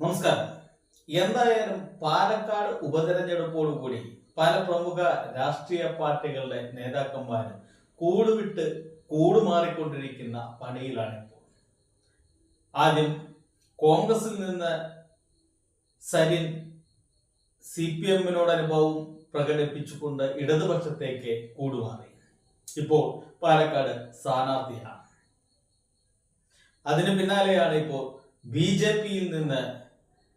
നമസ്കാരം. എന്തായാലും പാലക്കാട് ഉപതെരഞ്ഞെടുപ്പോടുകൂടി പല പ്രമുഖ രാഷ്ട്രീയ പാർട്ടികളുടെ നേതാക്കന്മാരും കൂടുവിട്ട് കൂടുമാറിക്കൊണ്ടിരിക്കുന്ന പണിയിലാണ് ഇപ്പോൾ ആദ്യം കോൺഗ്രസിൽ നിന്ന് സരിൻ സി പി എമ്മിനോട് അനുഭവം പ്രകടിപ്പിച്ചുകൊണ്ട് ഇടതുപക്ഷത്തേക്ക് കൂടുമാറി. ഇപ്പോൾ പാലക്കാട് സ്ഥാനാർത്ഥിയാണ്. അതിനു പിന്നാലെയാണ് ഇപ്പോൾ ബി ജെ പിയിൽ നിന്ന്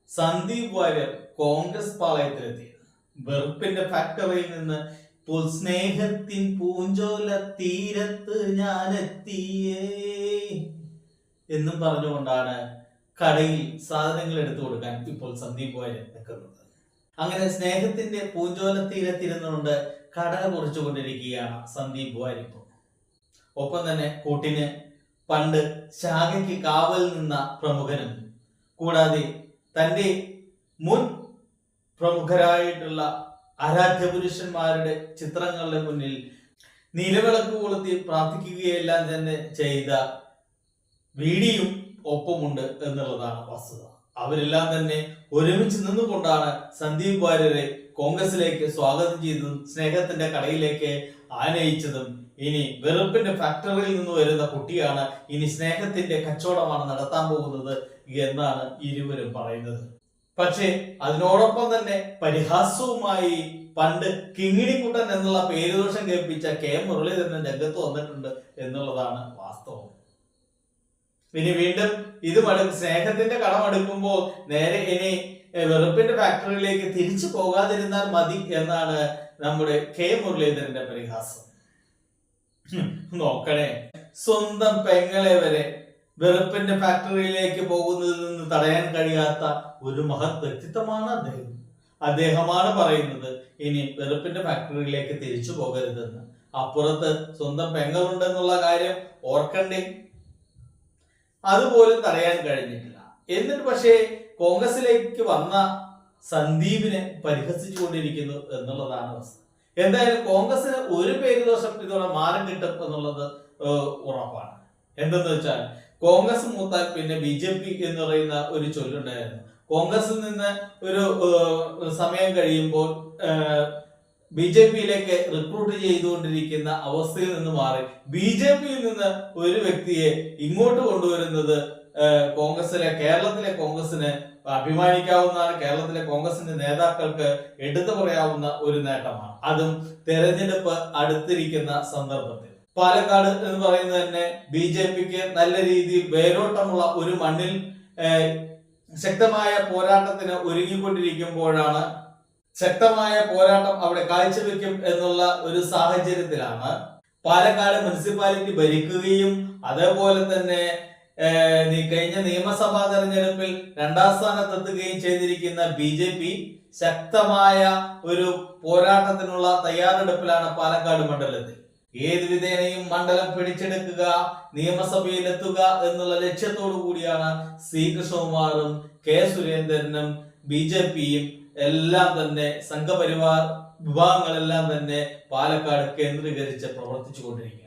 സന്ദീപ് വാര്യർ കോൺഗ്രസ് പാളയത്തിലെത്തിയത് വെറുപ്പിന്റെ ഫാക്ടറിയിൽ നിന്ന് ഇപ്പോൾ സ്നേഹത്തിൻ പൂഞ്ചോല തീരത്ത് ഞാൻ എത്തിയേ എന്നും പറഞ്ഞുകൊണ്ടാണ് കടയിൽ സാധനങ്ങൾ എടുത്തു കൊടുക്കാൻ ഇപ്പോൾ സന്ദീപ് വാര്യർ നിൽക്കുന്നത്. അങ്ങനെ സ്നേഹത്തിന്റെ പൂഞ്ചോല തീരത്തിരുന്നുകൊണ്ട് കട കുറിച്ചുകൊണ്ടിരിക്കുകയാണ് സന്ദീപ് വാര്യർ ഒപ്പം തന്നെ കൂട്ടിന് പണ്ട് ശാഖയ്ക്ക് കാവൽ നിന്ന പ്രമുഖനും കൂടാതെ തന്റെ മുൻ പ്രമുഖരായിട്ടുള്ള ആരാധ്യ പുരുഷന്മാരുടെ ചിത്രങ്ങളുടെ മുന്നിൽ നിലവിളക്ക് കൊളുത്തി പ്രാർത്ഥിക്കുകയെല്ലാം തന്നെ ചെയ്ത വീഡിയും ഒപ്പമുണ്ട് എന്നുള്ളതാണ് വസ്തുത. അവരെല്ലാം തന്നെ ഒരുമിച്ച് നിന്നുകൊണ്ടാണ് സന്ദീപ് വാര്യരെ കോൺഗ്രസിലേക്ക് സ്വാഗതം ചെയ്തതും സ്നേഹത്തിന്റെ കടയിലേക്ക് ആനയിച്ചതും ഇനി വെറുപ്പിന്റെ ഫാക്ടറിയിൽ നിന്ന് വരുന്ന കുട്ടിയാണ് ഇനി സ്നേഹത്തിന്റെ കച്ചവടമാണ് നടത്താൻ പോകുന്നത് എന്നാണ് ഇരുവരും പറയുന്നത്. പക്ഷേ അതിനോടൊപ്പം തന്നെ പരിഹാസവുമായി പണ്ട് കിങ്ങിണിക്കുട്ടൻ എന്നുള്ള പേരുദോഷം കേൾപ്പിച്ച കെ മുരളീധരൻ രംഗത്ത് വന്നിട്ടുണ്ട് എന്നുള്ളതാണ് വാസ്തവം. ഇനി വീണ്ടും ഇത് മടു സ്നേഹത്തിന്റെ കടമെടുക്കുമ്പോൾ നേരെ ഇനി വെറുപ്പിന്റെ ഫാക്ടറിയിലേക്ക് തിരിച്ചു പോകാതിരുന്നാൽ മതി എന്നാണ് നമ്മുടെ കെ മുരളീധരന്റെ പരിഹാസം. നോക്കണേ. സ്വന്തം പെങ്ങളെ വരെ വെറുപ്പിന്റെ ഫാക്ടറിയിലേക്ക് പോകുന്നതിൽ നിന്ന് തടയാൻ കഴിയാത്ത ഒരു മഹത് വ്യക്തിത്വമാണ് അദ്ദേഹം. അദ്ദേഹമാണ് പറയുന്നത് ഇനി വെറുപ്പിന്റെ ഫാക്ടറിയിലേക്ക് തിരിച്ചു പോകരുതെന്ന്. അപ്പുറത്ത് സ്വന്തം പെങ്ങളുണ്ടെന്നുള്ള കാര്യം ഓർക്കണ്ടേ? അതുപോലും തടയാൻ കഴിഞ്ഞിട്ടില്ല. എന്നിട്ട് പക്ഷേ കോൺഗ്രസിലേക്ക് വന്ന സന്ദീപിനെ പരിഹസിച്ചുകൊണ്ടിരിക്കുന്നു എന്നുള്ളതാണ് അവസ്ഥ. എന്തായാലും കോൺഗ്രസിന് ഒരു പേര് ദോഷം ഇതോടെ മാറി കിട്ടും എന്നുള്ളത് ഉറപ്പാണ്. എന്തെന്ന് വെച്ചാൽ കോൺഗ്രസ് മൂത്താൽ പിന്നെ ബി ജെ പി എന്ന് പറയുന്ന ഒരു ചൊല്ലുണ്ടായിരുന്നു. കോൺഗ്രസിൽ നിന്ന് ഒരു സമയം കഴിയുമ്പോൾ ബി ജെ പിയിലേക്ക് റിക്രൂട്ട് ചെയ്തുകൊണ്ടിരിക്കുന്ന അവസ്ഥയിൽ നിന്ന് മാറി ബി ജെ പിയിൽ നിന്ന് ഒരു വ്യക്തിയെ ഇങ്ങോട്ട് കൊണ്ടുവരുന്നത് കോൺഗ്രസിലെ കേരളത്തിലെ കോൺഗ്രസിന് അഭിമാനിക്കാവുന്നതാണ്. കേരളത്തിലെ കോൺഗ്രസിന്റെ നേതാക്കൾക്ക് എടുത്തു പറയാവുന്ന ഒരു നേട്ടമാണ്. അതും തെരഞ്ഞെടുപ്പ് അടുത്തിരിക്കുന്ന സന്ദർഭത്തിൽ. പാലക്കാട് എന്ന് പറയുന്നത് തന്നെ ബി ജെ പിക്ക് നല്ല രീതിയിൽ വേരോട്ടമുള്ള ഒരു മണ്ണിൽ ശക്തമായ പോരാട്ടത്തിന് ഒരുങ്ങിക്കൊണ്ടിരിക്കുമ്പോഴാണ് ശക്തമായ പോരാട്ടം അവിടെ കാഴ്ചവെക്കും എന്നുള്ള ഒരു സാഹചര്യത്തിലാണ് പാലക്കാട് മുനിസിപ്പാലിറ്റി ഭരിക്കുകയും അതേപോലെ തന്നെ കഴിഞ്ഞ നിയമസഭാ തെരഞ്ഞെടുപ്പിൽ രണ്ടാം സ്ഥാനത്തെത്തുകയും ചെയ്തിരിക്കുന്ന ബി ജെ പി ശക്തമായ ഒരു പോരാട്ടത്തിനുള്ള തയ്യാറെടുപ്പിലാണ് പാലക്കാട് മണ്ഡലത്തിൽ. ഏത് വിധേനയും മണ്ഡലം പിടിച്ചെടുക്കുക നിയമസഭയിൽ എത്തുക എന്നുള്ള ലക്ഷ്യത്തോടു കൂടിയാണ് സി കൃഷ്ണകുമാറും കെ സുരേന്ദ്രനും ബി ജെ പിയും എല്ലാം തന്നെ സംഘപരിവാർ വിഭാഗങ്ങളെല്ലാം തന്നെ പാലക്കാട് കേന്ദ്രീകരിച്ച് പ്രവർത്തിച്ചു കൊണ്ടിരിക്കുകയാണ്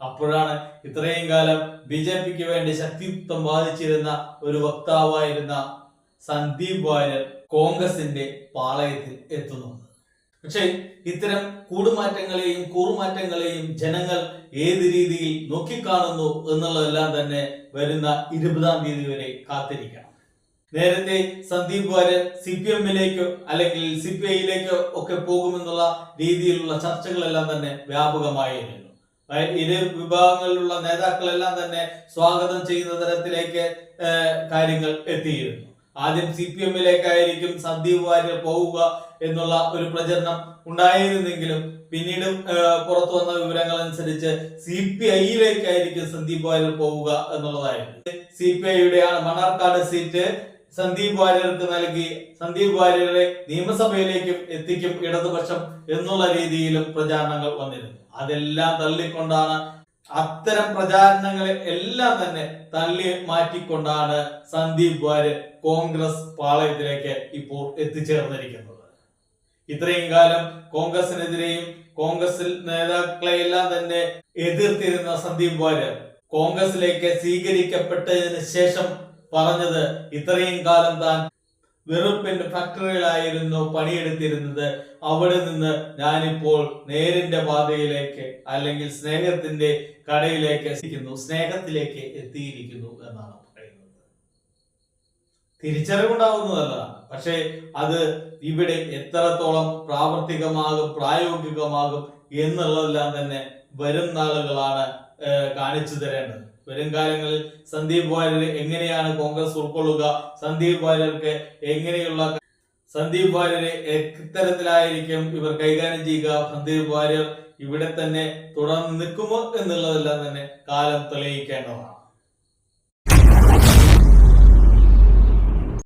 അപ്പോഴാണ് ഇത്രയും കാലം ബി ജെ പിക്ക് വേണ്ടി ശക്തിയുക്തം വാദിച്ചിരുന്ന ഒരു വക്താവായിരുന്ന സന്ദീപ് വാര്യർ കോൺഗ്രസിന്റെ പാളയത്തിൽ എത്തുന്നു. പക്ഷേ ഇത്തരം കൂടുമാറ്റങ്ങളെയും കൂറുമാറ്റങ്ങളെയും ജനങ്ങൾ ഏത് രീതിയിൽ നോക്കിക്കാണുന്നു എന്നുള്ളതെല്ലാം തന്നെ വരുന്ന ഇരുപതാം തീയതി വരെ കാത്തിരിക്കണം. നേരത്തെ സന്ദീപ് വാര്യർ സി പി എമ്മിലേക്കോ അല്ലെങ്കിൽ സി പി ഐയിലേക്കോ ഒക്കെ പോകുമെന്നുള്ള രീതിയിലുള്ള ചർച്ചകളെല്ലാം തന്നെ വ്യാപകമായിരുന്നു. ഇരു വിഭാഗങ്ങളിലുള്ള നേതാക്കളെല്ലാം തന്നെ സ്വാഗതം ചെയ്യുന്ന തരത്തിലേക്ക് കാര്യങ്ങൾ എത്തിയിരുന്നു. ആദ്യം സി പി എമ്മിലേക്കായിരിക്കും സന്ദീപ് വാര്യർ പോവുക എന്നുള്ള ഒരു പ്രചരണം ഉണ്ടായിരുന്നെങ്കിലും പിന്നീട് പുറത്തു വന്ന വിവരങ്ങൾ അനുസരിച്ച് സി പി ഐയിലേക്കായിരിക്കും സന്ദീപ് വാര്യർ പോവുക എന്നുള്ളതായിരുന്നു. സി പി ഐയുടെ മണ്ണാർക്കാട് സീറ്റ് സന്ദീപ് വാര്യർക്ക് നൽകി സന്ദീപ് വാര്യരെ നിയമസഭയിലേക്കും എത്തിക്കും ഇടതുപക്ഷം എന്നുള്ള രീതിയിലും പ്രചാരണങ്ങൾ വന്നിരുന്നു. അതെല്ലാം തള്ളിക്കൊണ്ടാണ് അത്തരം പ്രചാരണങ്ങളെ എല്ലാം തന്നെ തള്ളി മാറ്റിക്കൊണ്ടാണ് സന്ദീപ് വാര്യർ കോൺഗ്രസ് പാളയത്തിലേക്ക് ഇപ്പോൾ എത്തിച്ചേർന്നിരിക്കുന്നത്. ഇത്രയും കാലം കോൺഗ്രസിനെതിരെയും കോൺഗ്രസിൽ നേതാക്കളെയെല്ലാം തന്നെ എതിർത്തിരുന്ന സന്ദീപ് വാര്യർ കോൺഗ്രസിലേക്ക് സ്വീകരിക്കപ്പെട്ടതിന് ശേഷം പറഞ്ഞത് ഇത്രയും കാലം താൻ വെറുപ്പിന്റെ ഫാക്ടറിയിലായിരുന്നു പണിയെടുത്തിരുന്നത്. അവിടെ നിന്ന് ഞാനിപ്പോൾ നേരിന്റെ പാതയിലേക്ക് അല്ലെങ്കിൽ സ്നേഹത്തിന്റെ കടയിലേക്ക് എത്തിക്കുന്നു. സ്നേഹത്തിലേക്ക് എത്തിയിരിക്കുന്നു എന്നാണ് പറയുന്നത്. തിരിച്ചറിവുണ്ടാവുന്നതല്ലതാണ് പക്ഷേ അത് ഇവിടെ എത്രത്തോളം പ്രാവർത്തികമാകും പ്രായോഗികമാകും എന്നുള്ളതെല്ലാം തന്നെ വരും നാളുകളാണ് കാണിച്ചു തരേണ്ടത്. വരും കാലങ്ങളിൽ സന്ദീപ് വാര്യർ എങ്ങനെയാണ് കോൺഗ്രസ് ഉൾക്കൊള്ളുക? സന്ദീപ് വാര്യർക്ക് എങ്ങനെയുള്ള സന്ദീപ് വാര്യരെ എത്തരത്തിലായിരിക്കും ഇവർ കൈകാര്യം ചെയ്യുക? സന്ദീപ് വാര്യർ ഇവിടെ തന്നെ തുടർന്ന് നിൽക്കുമോ എന്നുള്ളതെല്ലാം തന്നെ കാലം തെളിയിക്കേണ്ടതാണ്.